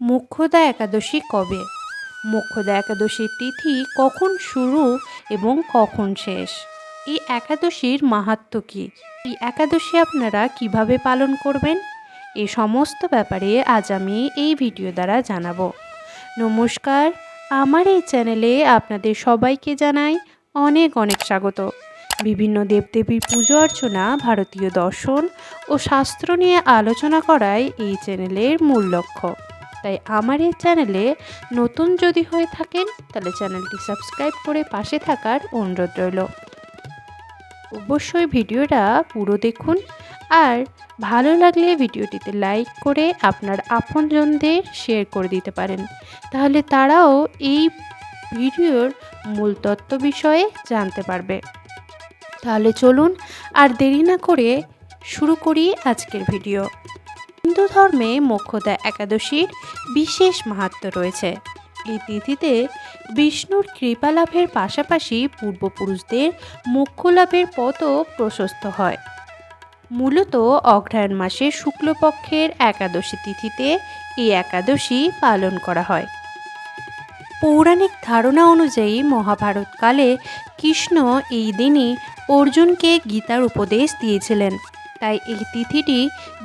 মোক্ষদা একাদশী কবে? মুখ্যদা একাদশীর তিথি কখন শুরু এবং কখন শেষ? এই একাদশীর মাহাত্ম্য কী? এই একাদশী আপনারা কীভাবে পালন করবেন? এই সমস্ত ব্যাপারে আজ আমি এই ভিডিও দ্বারা জানাব। নমস্কার, আমার এই চ্যানেলে আপনাদের সবাইকে জানাই অনেক অনেক স্বাগত। বিভিন্ন দেবদেবীর পুজো অর্চনা, ভারতীয় দর্শন ও শাস্ত্র নিয়ে আলোচনা করাই এই চ্যানেলের মূল লক্ষ্য। তাই আমার এই চ্যানেলে নতুন যদি হয়ে থাকেন, তাহলে চ্যানেলটি সাবস্ক্রাইব করে পাশে থাকার অনুরোধ রইল। অবশ্যই ভিডিওটা পুরো দেখুন আর ভালো লাগলে ভিডিওটিতে লাইক করে আপনার আপনজনদের শেয়ার করে দিতে পারেন। তাহলে তারাও এই ভিডিওর মূল তত্ত্ব বিষয়ে জানতে পারবে। তাহলে চলুন আর দেরি না করে শুরু করি আজকের ভিডিও। হিন্দু ধর্মে মোক্ষদা একাদশীর বিশেষ মাহাত্ম্য রয়েছে। এই তিথিতে বিষ্ণুর কৃপা লাভের পাশাপাশি পূর্বপুরুষদের মোক্ষ লাভের পথও প্রশস্ত হয়। মূলত অগ্রহায়ণ মাসে শুক্লপক্ষের একাদশী তিথিতে এই একাদশী পালন করা হয়। পৌরাণিক ধারণা অনুযায়ী মহাভারতকালে কৃষ্ণ এই দিনই অর্জুনকে গীতার উপদেশ দিয়েছিলেন। তাই এই তিথিটি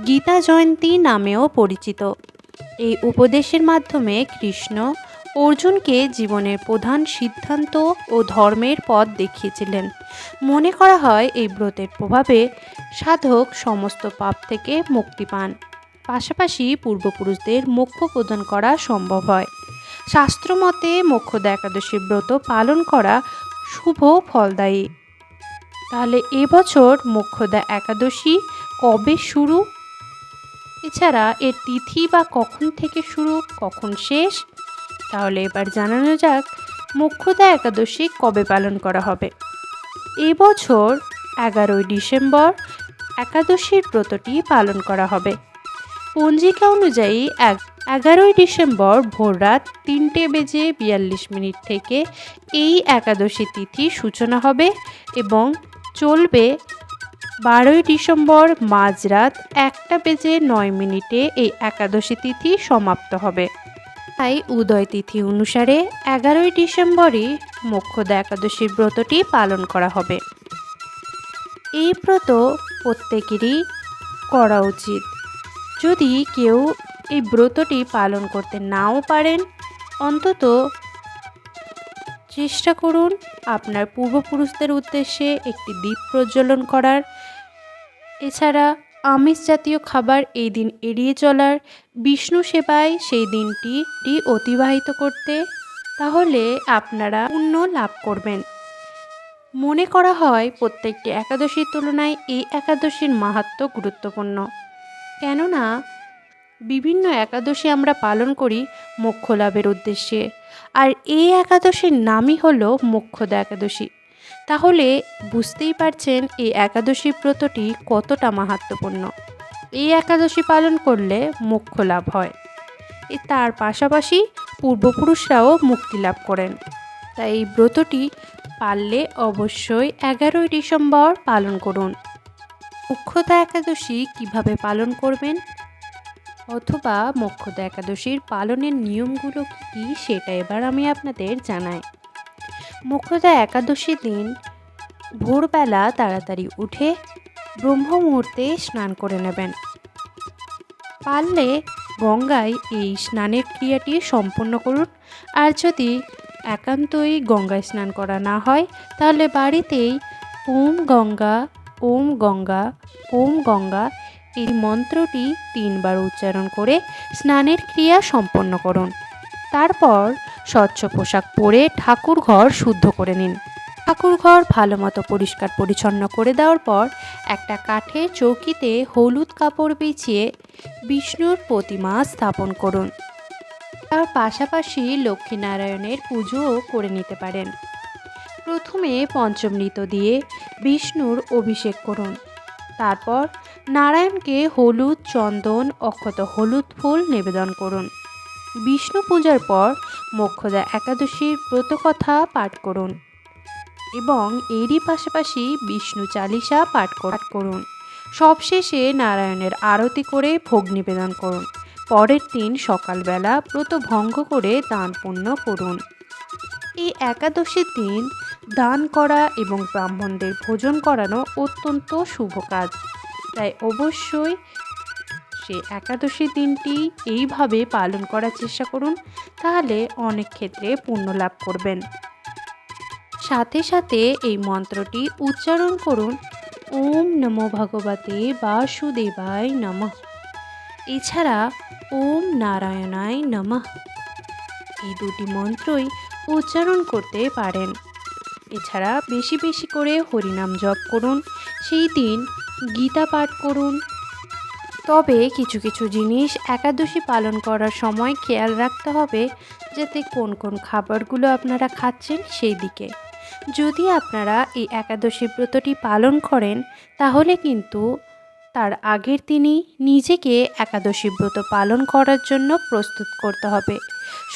গীতা জয়ন্তী নামেও পরিচিত। এই উপদেশের মাধ্যমে কৃষ্ণ অর্জুনকে জীবনের প্রধান সিদ্ধান্ত ও ধর্মের পথ দেখিয়েছিলেন। মনে করা হয় এই ব্রতের প্রভাবে সাধক সমস্ত পাপ থেকে মুক্তি পান। পাশাপাশি পূর্বপুরুষদের মোক্ষ প্রদান করা সম্ভব হয়। শাস্ত্রমতে মোক্ষদা একাদশী ব্রত পালন করা শুভ ফলদায়ী। তাহলে এবছর মোক্ষদা একাদশী কবে শুরু? এছাড়া এর তিথি বা কখন থেকে শুরু, কখন শেষ? তাহলে এবার জানানো যাক মোক্ষদা একাদশী কবে পালন করা হবে। এবছর এগারোই ডিসেম্বর একাদশীর ব্রতটি পালন করা হবে। পঞ্জিকা অনুযায়ী এক, এগারোই ডিসেম্বর ভোররাত তিনটে বেজে বিয়াল্লিশ মিনিট থেকে এই একাদশী তিথি সূচনা হবে এবং চলবে বারোই ডিসেম্বর মাঝরাত একটা বেজে নয় মিনিটে এই একাদশী তিথি সমাপ্ত হবে। তাই উদয় তিথি অনুসারে এগারোই ডিসেম্বরই মোক্ষদা একাদশীর ব্রতটি পালন করা হবে। এই ব্রত প্রত্যেকেরই করা উচিত। যদি কেউ এই ব্রতটি পালন করতে নাও পারেন, অন্তত চেষ্টা করুন আপনার পূর্বপুরুষদের উদ্দেশ্যে একটি দ্বীপ প্রজ্বলন করার। এছাড়া আমিষ জাতীয় খাবার এই দিন এড়িয়ে চলার। বিষ্ণু সেবায় সেই দিনটি অতিবাহিত করতে। তাহলে আপনারা পুণ্য লাভ করবেন। মনে করা হয় প্রত্যেকটি একাদশীর তুলনায় এই একাদশীর মাহাত্ম গুরুত্বপূর্ণ। কেননা বিভিন্ন একাদশী আমরা পালন করি মোক্ষ লাভের উদ্দেশ্যে। আর এই একাদশীর নামই হলো মোক্ষদা একাদশী। তাহলে বুঝতেই পারছেন এই একাদশী ব্রতটি কতটা মাহাত্মপূর্ণ এই একাদশী পালন করলে মোক্ষ লাভ হয়। এ তার পাশাপাশি পূর্বপুরুষরাও মুক্তি লাভ করেন। তাই এই ব্রতটি পারলে অবশ্যই এগারোই ডিসেম্বর পালন করুন। মুখ্যতা একাদশী কীভাবে পালন করবেন? অথবা মোক্ষদা একাদশীর পালনের নিয়মগুলো কী সেটা এবার আমি আপনাদের জানাই। মোক্ষদা একাদশীর দিন ভোরবেলা তাড়াতাড়ি উঠে ব্রহ্ম মুহূর্তে স্নান করে নেবেন। পারলে গঙ্গায় এই স্নানের ক্রিয়াটি সম্পন্ন করুন। আর যদি একান্তই গঙ্গায় স্নান করা না হয়, তাহলে বাড়িতেই ওম গঙ্গা ওম গঙ্গা ওম গঙ্গা এই মন্ত্রটি তিনবার উচ্চারণ করে স্নানের ক্রিয়া সম্পন্ন করুন। তারপর স্বচ্ছ পোশাক পরে ঠাকুর ঘর শুদ্ধ করে নিন। ঠাকুর ঘর ভালো মতো পরিষ্কার পরিচ্ছন্ন করে দেওয়ার পর একটা কাঠের চৌকিতে হলুদ কাপড় বিছিয়ে বিষ্ণুর প্রতিমা স্থাপন করুন। তার পাশাপাশি লক্ষ্মীনারায়ণের পুজোও করে নিতে পারেন। প্রথমে পঞ্চমৃত দিয়ে বিষ্ণুর অভিষেক করুন। তারপর নারায়ণকে হলুদ, চন্দন, অক্ষত হলুদ ফুল নিবেদন করুন। বিষ্ণু পূজার পর মোক্ষদা একাদশীর ব্রতকথা পাঠ করুন এবং এরই পাশাপাশি বিষ্ণু চালিসা পাঠ করুন। সবশেষে নারায়ণের আরতি করে ভোগ নিবেদন করুন। পরের দিন সকালবেলা ব্রত ভঙ্গ করে দান পুণ্য করুন। এই একাদশীর দিন দান করা এবং ব্রাহ্মণদের ভোজন করানো অত্যন্ত শুভ কাজ। তাই অবশ্যই সে একাদশী দিনটি এইভাবে পালন করার চেষ্টা করুন, তাহলে অনেক ক্ষেত্রে পুণ্য লাভ করবেন। সাথে সাথে এই মন্ত্রটি উচ্চারণ করুন, ওম নমো ভগবতে বাসুদেবায় নমঃ। এছাড়া, ওম নারায়ণায় নমঃ। এই দুটি মন্ত্রই উচ্চারণ করতে পারেন। এছাড়া বেশি বেশি করে হরিনাম জপ করুন। সেই দিন গীতা পাঠ করুন। তবে কিছু কিছু জিনিস একাদশী পালন করার সময় খেয়াল রাখতে হবে, যাতে কোন কোন খাবারগুলো আপনারা খাচ্ছেন সেই দিকে। যদি আপনারা এই একাদশী ব্রতটি পালন করেন, তাহলে কিন্তু তার আগের তিনি নিজেকে একাদশী ব্রত পালন করার জন্য প্রস্তুত করতে হবে।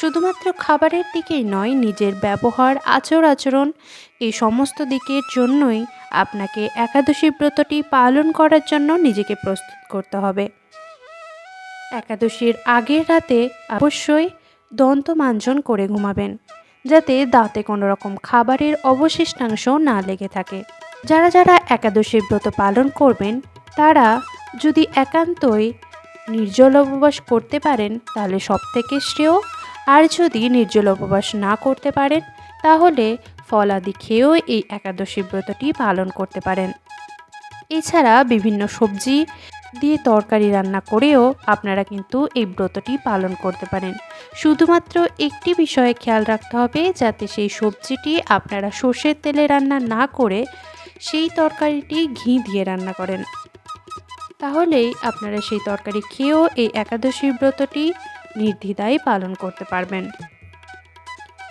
শুধুমাত্র খাবারের দিকেই নয়, নিজের ব্যবহার, আচর আচরণ, এই সমস্ত দিকের জন্যই আপনাকে একাদশী ব্রতটি পালন করার জন্য নিজেকে প্রস্তুত করতে হবে। একাদশীর আগের রাতে অবশ্যই দন্ত মাঞ্জন করে ঘুমাবেন, যাতে দাঁতে কোনো রকম খাবারের অবশিষ্টাংশ না লেগে থাকে। যারা যারা একাদশীর ব্রত পালন করবেন, তারা যদি একান্তই নির্জল উপবাস করতে পারেন, তাহলে সব থেকে শ্রেয় আর যদি নির্জল উপবাস না করতে পারেন, তাহলে ফলাদি খেয়েও এই একাদশী ব্রতটি পালন করতে পারেন। এছাড়া বিভিন্ন সবজি দিয়ে তরকারি রান্না করেও আপনারা কিন্তু এই ব্রতটি পালন করতে পারেন। শুধুমাত্র একটি বিষয়ে খেয়াল রাখতে হবে, যাতে সেই সবজিটি আপনারা সর্ষের তেলে রান্না না করে সেই তরকারিটি ঘি দিয়ে রান্না করেন। তাহলেই আপনারা সেই তরকারি খেয়েও এই একাদশী ব্রতটি নির্দ্বিধায় পালন করতে পারবেন।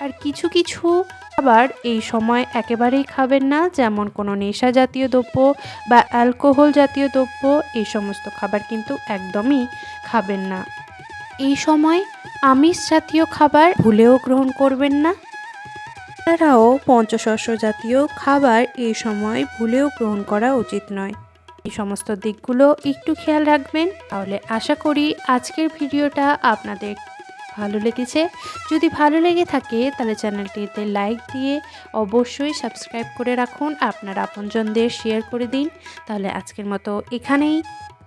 আর কিছু কিছু আবার এই সময় একেবারেই খাবেন না, যেমন কোনো নেশা জাতীয় দ্রব্য বা অ্যালকোহল জাতীয় দ্রব্য, এই সমস্ত খাবার কিন্তু একদমই খাবেন না। এই সময় আমিষ জাতীয় খাবার ভুলেও গ্রহণ করবেন না। এছাড়াও পঞ্চশস্য জাতীয় খাবার এই সময় ভুলেও গ্রহণ করা উচিত নয়। এই সমস্ত দিকগুলো একটু খেয়াল রাখবেন। তাহলে আশা করি আজকের ভিডিওটা আপনাদের ভালো লেগেছে। যদি ভালো লেগে থাকে, তাহলে চ্যানেলটিতে লাইক দিয়ে অবশ্যই সাবস্ক্রাইব করে রাখুন। আপনার আপনজনদের শেয়ার করে দিন। তাহলে আজকের মতো এখানেই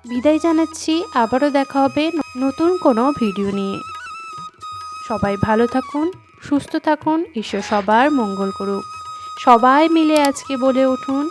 বিদায় জানাচ্ছি। আবারও দেখা হবে নতুন কোনো ভিডিও নিয়ে। সবাই ভালো থাকুন, সুস্থ থাকুন, ঈশ্বর সবার মঙ্গল করুক। সবাই মিলে আজকে বলে উঠুন